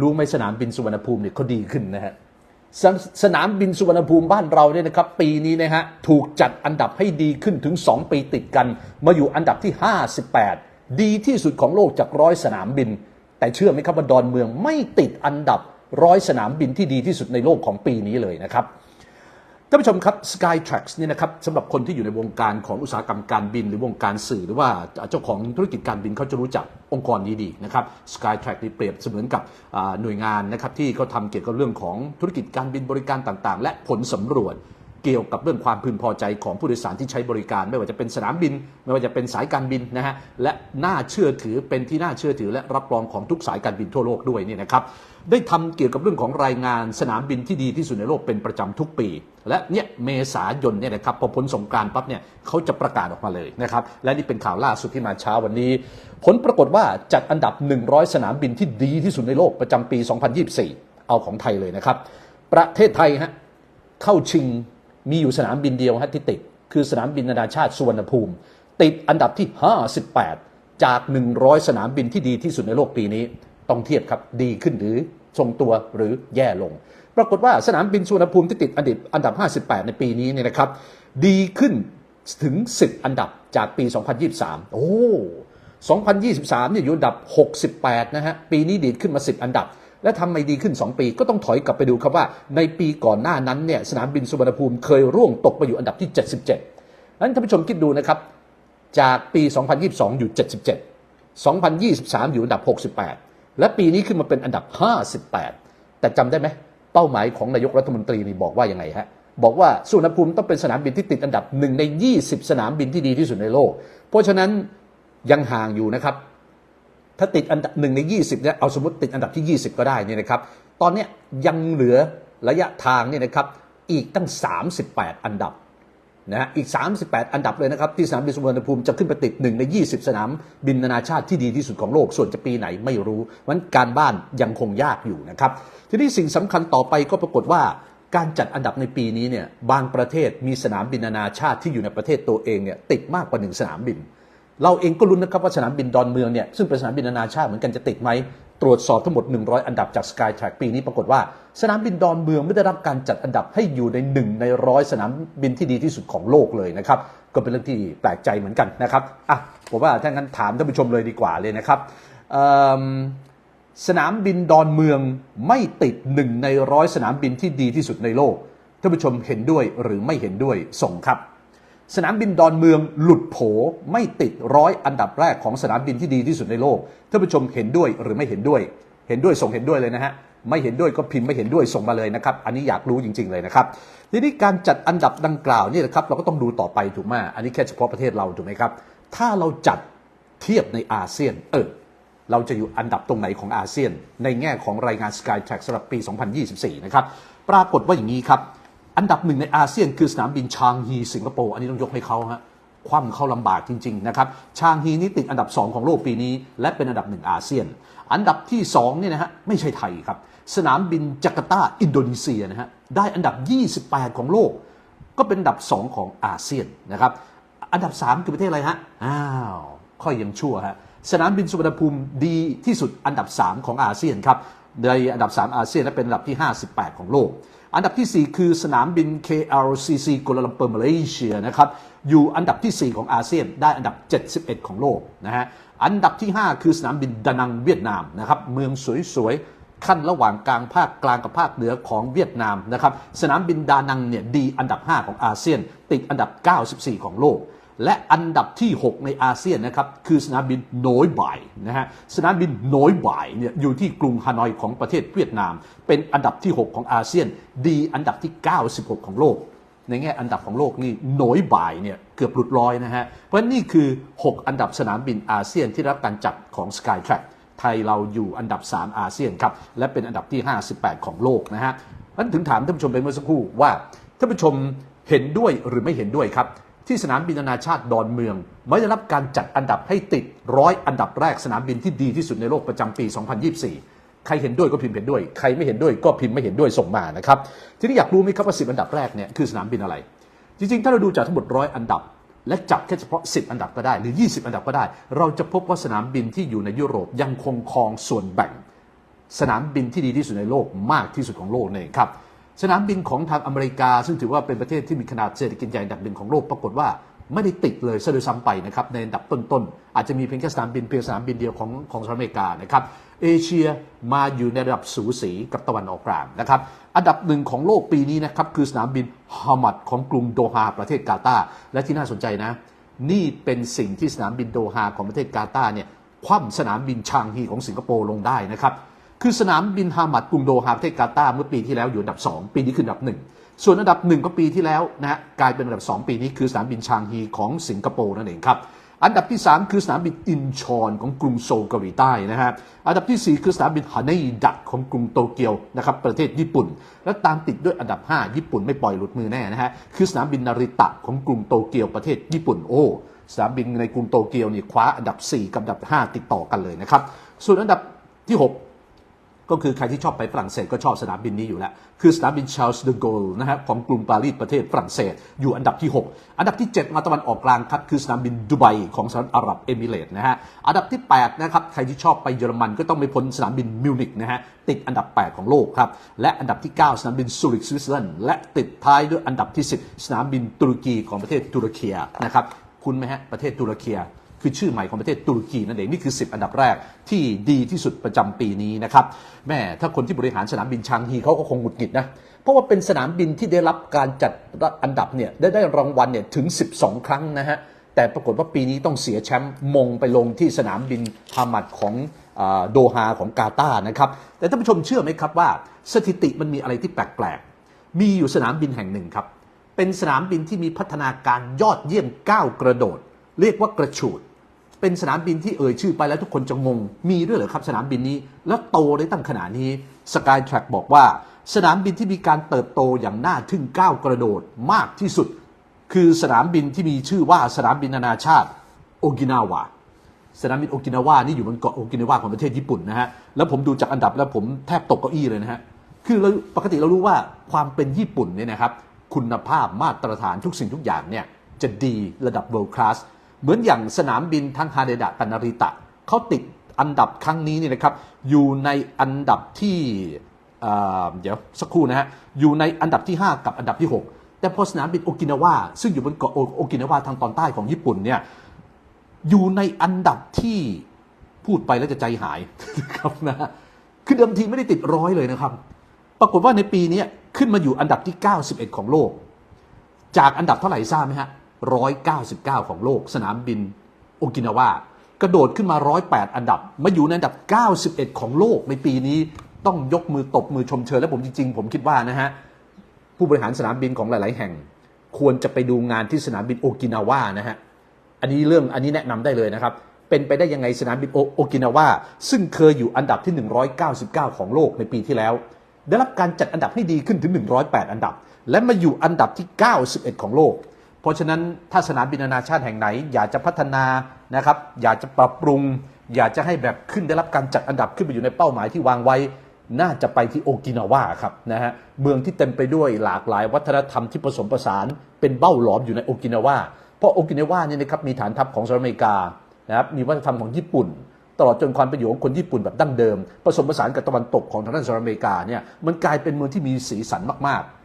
รู้ไหมสนามบินสุวรรณภูมิเนี่ยเขาดีขึ้นนะฮะสนสนามบินสุวรรณภูมิบ้านเราเนี่ยนะครับ ปีนี้นะฮะถูกจัดอันดับให้ดีขึ้นถึง 2 ปีติดกัน มาอยู่อันดับที่ 58 ดีที่สุดของโลกจากร้อยสนามบิน แต่เชื่อไหมครับว่าดอนเมืองไม่ติดอันดับร้อยสนามบินที่ดีที่สุดในโลกของปีนี้เลยนะครับ ท่านผู้ชมครับ Skytrax เนี่ยนะครับสำหรับคนที่อยู่ในวงการของอุตสาหกรรมการบิน หรือวงการสื่อหรือว่าเจ้าของธุรกิจการบินเขาจะรู้จักองค์กรนี้ดีนะครับ Skytrax นี่เปรียบเสมือนกับหน่วยงานนะครับที่เขาทำเกี่ยวกับเรื่องของธุรกิจการบินบริการต่างๆ และผลสำรวจ เกี่ยวกับเรื่องความพึงพอใจของผู้โดยสารที่ใช้บริการ ไม่ว่าจะเป็นสนามบิน ไม่ว่าจะเป็นสายการบินนะฮะและน่าเชื่อถือเป็นที่น่าเชื่อถือ และรับรองของทุกสายการบินทั่วโลกด้วยนี่นะครับได้ทำเกี่ยวกับเรื่องของรายงานสนามบินที่ดีที่สุดในโลกเป็นประจำทุกปี และเนี่ยเมษายนเนี่ยนะครับพอพ้นสงกานต์ปั๊บเนี่ยเขาจะประกาศออกมาเลยนะครับและนี่เป็นข่าวล่าสุดที่มาเช้าวันนี้ ผลปรากฏว่าจัดอันดับ 100 สนามบินที่ดีที่สุดในโลกประจำปี 2024 เอาของไทยเลยนะครับ ประเทศไทยฮะเข้าชิง มีอยู่สนามบินเดียวฮะที่ติด คือสนามบินนานาชาติสุวรรณภูมิ ติดอันดับที่ 58 จาก 100 สนามบินที่ดีที่สุดในโลกปีนี้ ต้องเทียบครับดีขึ้นหรือทรงตัวหรือแย่ลง ปรากฏว่าสนามบินสุวรรณภูมิที่ติดอันดับอันดับ 58 ในปีนี้เนี่ยนะครับ ดีขึ้นถึง 10 อันดับจากปี 2023 โอ้ 2023 เนี่ยอยู่อันดับ 68 นะฮะ ปีนี้ดีดขึ้นมา 10 อันดับ และทำไมดีขึ้น 2 ปีก็ต้องถอยกลับไปดูครับว่า ในปีก่อนหน้านั้นเนี่ยสนามบินสุวรรณภูมิเคยร่วงตกไปอยู่อันดับที่ 77นั้นท่านผู้ชมคิดดูนะครับจากปี 2022 อยู่ 77 2023 อยู่อันดับ 68 และปีนี้ขึ้นมาเป็นอันดับ 58 แต่จำได้ไหมเป้าหมายของนายกรัฐมนตรีนี่บอกว่ายังไงฮะบอกว่าสุวรรณภูมิต้องเป็นสนามบินที่ติดอันดับหนึ่งใน 20 สนามบินที่ดีที่สุดในโลก เพราะฉะนั้นยังห่างอยู่นะครับ ถ้าติดอันดับหนึ่งใน 20เนี่ยเอาสมมติติดอันดับที่ 20 ก็ได้เนี่ยนะครับ ตอนนี้ยังเหลือระยะทางเนี่ยนะครับอีกตั้ง 38 อันดับนะฮะอีก 38 อันดับเลยนะครับ ที่สนามบินสุวรรณภูมิจะขึ้นไปติดหนึ่งใน 20 สนามบินนานาชาติที่ดีที่สุดของโลก ส่วนจะปีไหนไม่รู้วันการบ้านยังคงยากอยู่นะครับ ทีนี้สิ่งสำคัญต่อไปก็ปรากฏว่าการจัดอันดับในปีนี้เนี่ยบางประเทศมีสนามบินนานาชาติที่อยู่ในประเทศตัวเองเนี่ยติดมากกว่าหนึ่งสนามบิน เราเองก็ลุ้นนะครับว่าสนามบินดอนเมืองเนี่ยซึ่งเป็นสนามบินนานาชาติเหมือนกันจะติดไหมตรวจสอบทั้งหมด 100 อันดับจาก Skytrack ปีนี้ปรากฏว่า สนามบินดอนเมืองไม่ได้รับการจัดอันดับให้อยู่ในหนึ่งในร้อยสนามบินที่ดีที่สุดของโลกเลยนะครับก็เป็นเรื่องที่แปลกใจเหมือนกันนะครับอะผมว่าถ้างั้นถามท่านผู้ชมเลยดีกว่าเลยนะครับสนามบินดอนเมืองไม่ติดหนึ่งในร้อยสนามบินที่ดีที่สุดในโลกท่านผู้ชมเห็นด้วยหรือไม่เห็นด้วยส่งครับ สนามบินดอนเมืองหลุดโผไม่ติดร้อยอันดับแรกของสนามบินที่ดีที่สุดในโลกท่านผู้ชมเห็นด้วยหรือไม่เห็นด้วย เห็นด้วยส่งเห็นด้วยเลยนะฮะไม่เห็นด้วยก็พิมพ์ไม่เห็นด้วยส่งมาเลยนะครับ อันนี้อยากรู้จริง ๆเลยนะครับทีนี้การจัดอันดับดังกล่าวนี่นะครับเราก็ต้องดูต่อไปถูกไหมอันนี้แค่เฉพาะประเทศเราถูกไหมครับ ถ้าเราจัดเทียบในอาเซียนเออเราจะอยู่อันดับตรงไหนของอาเซียน ในแง่ของรายงาน Skytrack สำหรับปี 2024 นะครับ ปรากฏว่าอย่างนี้ครับ อันดับหนึ่งในอาเซียนคือสนามบินชางฮีสิงคโปร์อันนี้ต้องยกให้เขาฮะคว่ำเข้าลำบากจริง ๆ นะครับ ชางฮีนี่ติดอันดับ 2 ของโลกปีนี้ และเป็นอันดับหนึ่งอาเซียน อันดับที่2เนี่ยนะฮะไม่ใช่ไทยครับ สนามบินจาการ์ตาอินโดนีเซียนะฮะได้อันดับ 28 ของโลก ก็เป็นอันดับ 2 ของอาเซียนนะครับอันดับ 3 คือประเทศอะไรฮะอ้าวค่อยยังชั่วฮะสนามบินสุวรรณภูมิดีที่สุดอันดับ 3 ของอาเซียนครับในอันดับ 3 อาเซียนและเป็นอันดับที่ 58 ของโลก อันดับทีสี่ 4 คือสนามบิน KLCC กัวลาลัมเปอร์มาเลเซียนะครับอยู่อันดับทีสี่ 4 ของอาเซียนได้อันดับ 71 ของโลกนะฮะอันดับที่ 5 คือสนามบินดานังเวียดนามนะครับเมืองสวยๆขั้นระหว่างกลางภาคกลางกับภาคเหนือของเวียดนามนะครับสนามบินดานังเนี่ยดีอันดับ 5 ของอาเซียน ติดอันดับ 94 ของโลก และอันดับที่ 6 ในอาเซียนนะครับ คือสนามบินโนยบายนะฮะสนามบินโนยบายเนี่ยอยู่ที่กรุงฮานอยของประเทศเวียดนาม เป็นอันดับที่ 6 ของอาเซียน ดีอันดับที่ 96 ของโลก ในแง่อันดับของโลกนี่โนยบายเนี่ยเกือบหลุดลอยนะฮะเพราะนี่คือ 6 อันดับสนามบินอาเซียนที่รับการจัดของ Skytrack ไทยเราอยู่อันดับ 3 อาเซียนครับและเป็นอันดับที่ 58 ของโลกนะฮะนั้นถึงถามท่านผู้ชมไปเมื่อสักครู่ว่าท่านผู้ชมเห็นด้วยหรือไม่เห็นด้วยครับ ที่สนามบินนานาชาติดอนเมือง ไม่ได้รับการจัดอันดับให้ติดร้อยอันดับแรกสนามบินที่ดีที่สุดในโลกประจำปี 2024 ใครเห็นด้วยก็พิมพ์เห็นด้วย ใครไม่เห็นด้วยก็พิมพ์ไม่เห็นด้วยส่งมานะครับ ทีนี้อยากรู้ไหมครับว่าสิอันดับแรกเนี่ยคือสนามบินอะไร จริงๆ ถ้าเราดูจากทั้งหมดร้อยอันดับ และจับแค่เฉพาะ 10 อันดับก็ได้ หรือ 20 อันดับก็ได้ เราจะพบว่าสนามบินที่อยู่ในยุโรปยังคงครองส่วนแบ่ง สนามบินที่ดีที่สุดในโลกมากที่สุดของโลกนี่นเองครับ สนามบินของทางอเมริกา ซึ่งถือว่าเป็นประเทศที่มีขนาดเศรษฐกิจใหญ่อันดับหนึ่งของโลกปรากฏว่าไม่ได้ติดเลยซะโดยซ้ำไปนะครับในอันดับต้นๆ อาจจะมีเพียงแค่สนามบินเพียงสนามบินเดียวของของสหรัฐอเมริกานะครับเอเชียมาอยู่ในระดับสูสีกับตะวันออกกลางนะครับอันดับหนึ่งของโลกปีนี้นะครับคือสนามบินฮามัดของกรุงโดฮาประเทศกาตาร์และที่น่าสนใจนะ นี่เป็นสิ่งที่สนามบินโดฮาของประเทศกาตาร์เนี่ยคว่ำสนามบินชางฮีของสิงคโปร์ลงได้นะครับ คือสนามบินฮามัดกรุงโดฮาประเทศกาตาร์เมื่อปีที่แล้วอยู่อันดับ 2 ปีนี้คืออันดับ 1 ส่วนอันดับ 1 ก็ปีที่แล้วนะฮะกลายเป็นอันดับ 2 ปีนี้คือสนามบินชางฮีของสิงคโปร์นั่นเองครับอันดับที่ 3 คือสนามบินอินชอนของกรุงโซลเกาหลีใต้นะฮะอันดับทีสี่4 คือสนามบินฮาเนดักของกรุงโตเกียวนะครับประเทศญี่ปุ่น และตามติดด้วยอันดับ 5 ญี่ปุ่นไม่ปล่อยหลุดมือแน่นะฮะคือสนามบินนาริตะของกรุงโตเกียวประเทศญี่ปุ่นโอ้สนามบินในกรุงโตเกียวนี่คว้าอันดับ 4 กับอันดับ 5 ติดต่อกันเลยนะครับส่วนอันดับที่ 6 ก็คือใครที่ชอบไปฝรั่งเศสก็ชอบสนามบินนี้อยู่แล้ว คือสนามบินชาร์ลส์เดโกลนะฮะของกรุงปารีสประเทศฝรั่งเศส อยู่อันดับที่ 6 อันดับที่ 7 มาตะวันออกกลางครับ คือสนามบินดูไบของสหรัฐอาหรับเอมิเรตส์นะฮะ อันดับที่ 8 นะครับ ใครที่ชอบไปเยอรมันก็ต้องไม่พ้นสนามบินมิวนิกนะฮะ ติดอันดับ 8 ของโลกครับ และอันดับที่ 9 สนามบินซูริกสวิตเซอร์แลนด์และติดท้ายด้วยอันดับที่ 10 สนามบินตุรกีของประเทศตุรเคียนะครับ คุณไหมฮะประเทศตุรเคีย คือชื่อใหม่ของประเทศตุรกีนั่นเอง นี่คือ 10 อันดับแรกที่ดีที่สุดประจำปีนี้นะครับแม่ถ้าคนที่บริหารสนามบินชางฮีเขาก็คงหงุดหงิดนะเพราะว่าเป็นสนามบินที่ได้รับการจัดอันดับเนี่ยได้ได้รางวัลเนี่ยถึง 12 ครั้งนะฮะแต่ปรากฏว่าปีนี้ต้องเสียแชมป์มงไปลงที่สนามบินฮามัดของโดฮาของกาตาร์นะครับ แต่ท่านผู้ชมเชื่อไหมครับว่า สถิติมันมีอะไรที่แปลกๆ มีอยู่สนามบินแห่งหนึ่งครับ เป็นสนามบินที่มีพัฒนาการยอดเยี่ยมก้าวกระโดด เรียกว่ากระฉูด เป็นสนามบินที่เอ่ยชื่อไปแล้วทุกคนจะงง มีด้วยเหรอครับสนามบินนี้ แล้วโตได้ตั้งขนาดนี้ Skytrack บอกว่า สนามบินที่มีการเติบโตอย่างน่าทึ่งก้าวกระโดดมากที่สุด คือสนามบินที่มีชื่อว่าสนามบินนานาชาติโอกินาวาสนามบินโอกินาวานี่อยู่บนเกาะโอกินาวาของประเทศญี่ปุ่นนะฮะแล้วผมดูจากอันดับแล้วผมแทบตกเก้าอี้เลยนะฮะคือเราปกติเรารู้ว่าความเป็นญี่ปุ่นเนี่ยนะครับคุณภาพมาตรฐานทุกสิ่งทุกอย่างเนี่ยจะดีระดับ world class เหมือนอย่างสนามบินทั้งฮาเดดะกับนาริตะเขาติดอันดับครั้งนี้นี่นะครับอยู่ในอันดับที่เเดี๋ยวสักครู่นะฮะอยู่ในอันดับที่ 5 กับอันดับที่ 6 แต่พอสนามบินโอกินาวาซึ่งอยู่บนเกาะโอกินาวาทางตอนใต้ของญี่ปุ่นเนี่ยอยู่ในอันดับที่พูดไปแล้วจะใจหายนะครับนะคือเดิมทีไม่ได้ติดร้อยเลยนะครับ ปรากฏว่าในปีนี้ขึ้นมาอยู่อันดับที่ 91 ของโลก จากอันดับเท่าไหร่ทราบไหมฮะ 199 ของโลก สนามบินโอกินาวากระโดดขึ้นมา 108 อันดับ มาอยู่ในอันดับ 91 ของโลกในปีนี้ต้องยกมือตบมือชมเชยและผมจริง ๆ ผมคิดว่านะฮะ ผู้บริหารสนามบินของหลาย ๆ แห่ง ควรจะไปดูงานที่สนามบินโอกินาวานะฮะ อันนี้เรื่องอันนี้แนะนำได้เลยนะครับ เป็นไปได้ยังไงสนามบินโอโอกินาวาซึ่งเคยอยู่อันดับที่ 199 ของโลกในปีที่แล้ว ได้รับการจัดอันดับให้ดีขึ้นถึง 108 อันดับ และมาอยู่อันดับที่ 91 ของโลก เพราะฉะนั้นถ้าสนามบินนานาชาติแห่งไหน อยากจะพัฒนานะครับ อยากจะปรับปรุง อยากจะให้แบบขึ้นได้รับการจัดอันดับขึ้นไปอยู่ในเป้าหมายที่วางไว้ น่าจะไปที่โอกินาวาครับนะฮะเมืองที่เต็มไปด้วยหลากหลายวัฒนธรรมที่ผสมผสาน เป็นเบ้าหลอมอยู่ในโอกินาวาเพราะโอกินาวาเนี่ยนะครับมีฐานทัพของสหรัฐอเมริกานะครับมีวัฒนธรรมของญี่ปุ่นตลอดจนความเป็นอยู่ของคนญี่ปุ่นแบบดั้งเดิม ผสมผสานกับตะวันตกของทางด้านสหรัฐอเมริกาเนี่ยมันกลายเป็นเมืองที่มีสีสันมากๆ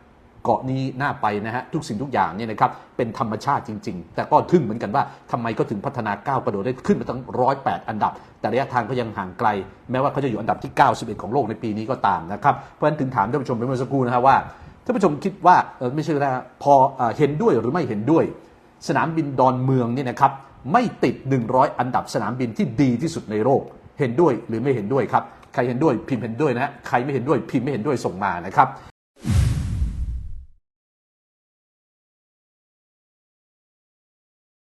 เกาะนี้น่าไปนะฮะทุกสิ่งทุกอย่างเนี่ยนะครับเป็นธรรมชาติจริง ๆ แต่ก็ทึ่งเหมือนกันว่าทำไมก็ถึงพัฒนาก้าวกระโดดได้ขึ้นมาตั้งร้อยแปดอันดับ แต่ระยะทางก็ยังห่างไกล แม้ว่าเขาจะอยู่อันดับที่ 91 ของโลกในปีนี้ก็ตามนะครับเพราะฉะนั้นถึงถามท่านผู้ชมไปเมื่อสักครู่นะฮะว่าท่านผู้ชมคิดว่าไม่ใช่นะพอเอ่อเห็นด้วยหรือไม่เห็นด้วย สนามบินดอนเมืองเนี่ยนะครับไม่ติด 100 อันดับสนามบินที่ดีที่สุดในโลกเห็นด้วยหรือไม่เห็นด้วยครับใครเห็นด้วยพิมพ์เห็นด้วยนะฮะใครไม่เห็นด้วยพิมพ์ไม่เห็นด้วยส่งมานะครับ